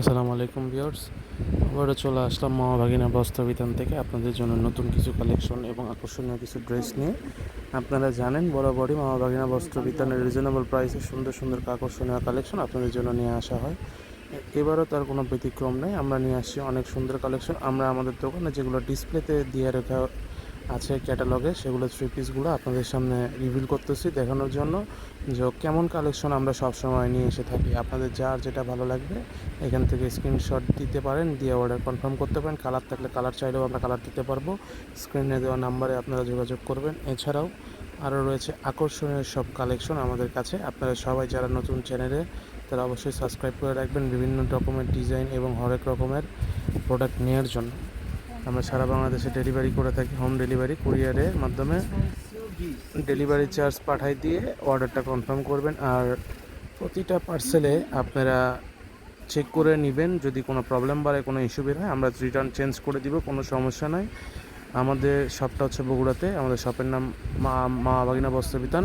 আসসালামু আলাইকুম ভিউয়ার্স। আবারও চলে আসলাম মামা ভাগিনা বস্ত্রবিতান থেকে আপনাদের জন্য নতুন কিছু কালেকশন এবং আকর্ষণীয় কিছু ড্রেস নিয়ে। আপনারা জানেন বরাবরই মামা ভাগিনা বস্ত্রবিতানের রিজনেবল প্রাইসে সুন্দর সুন্দর আকর্ষণীয় কালেকশন আপনাদের জন্য নিয়ে আসা হয়। এবারও তার কোনো ব্যতিক্রম নেই। আমরা নিয়ে আসছি অনেক সুন্দর কালেকশন আমরা আমাদের দোকানে যেগুলো ডিসপ্লেতে দিয়ে রাখা আছে ক্যাটালগে, সেগুলো থ্রি পিসগুলো আপনাদের সামনে রিভিল করতেছি দেখানোর জন্য। যে কেমন কালেকশন আমরা সব সময় নিয়ে এসে থাকি, আপনাদের যার যেটা ভালো লাগবে, এখান থেকে স্ক্রিনশট দিতে পারেন, দিয়ে অর্ডার কনফার্ম করতে পারেন। কালার থাকলে কালার চাইলেও আমরা কালার দিতে পারব। স্ক্রিনে দেওয়া নাম্বারে আপনারা যোগাযোগ করবেন। এছাড়াও আরও রয়েছে আকর্ষণীয় সব কালেকশন আমাদের কাছে। আপনারা সবাই যারা নতুন চ্যানেলে তারা অবশ্যই সাবস্ক্রাইব করে রাখবেন বিভিন্ন রকমের ডিজাইন এবং হরেক রকমের প্রোডাক্ট নেওয়ার জন্য। আমরা সারা বাংলাদেশে ডেলিভারি করে থাকি, হোম ডেলিভারি, কুরিয়ারের মাধ্যমে। ডেলিভারি চার্জ পাঠাই দিয়ে অর্ডারটা কনফার্ম করবেন, আর প্রতিটা পার্সেলে আপনারা চেক করে নেবেন, যদি কোনো প্রবলেম বাড়ে কোনো ইস্যু বের হয়, আমরা রিটার্ন চেঞ্জ করে দিব, কোনো সমস্যা নাই। আমাদের শপটা হচ্ছে বগুড়াতে, আমাদের শপের নাম Ma Ma Bagina Bastrabitan,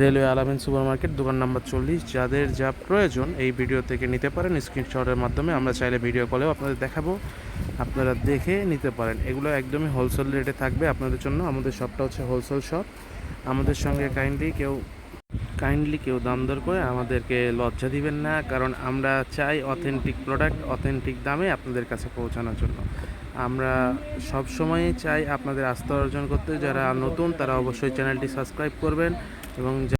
railway Alamin super market দোকান নাম্বার চল্লিশ। যাদের যা প্রয়োজন, এই ভিডিও থেকে নিতে পারেন, স্ক্রিনশটের মাধ্যমে। আমরা চাইলে ভিডিও কলেও আপনাদের দেখাবো। আপনারা দেখে নিতে পারেন। এগুলো একদমই হোলসেল রেটে থাকবে আপনাদের জন্য। আমাদের শপটা হচ্ছে হোলসেল শপ আমাদের সঙ্গে কাইন্ডলি কেউ কাইন্ডলি কেউ দাম দর করে আমাদেরকে লজ্জা দিবেন না, কারণ আমরা চাই অথেন্টিক প্রোডাক্ট অথেন্টিক দামে আপনাদের কাছে পৌঁছানোর জন্য। আমরা সব সময়ই চাই আপনাদের আস্থা অর্জন করতে। যারা নতুন, তারা অবশ্যই চ্যানেলটি সাবস্ক্রাইব করবেন এবং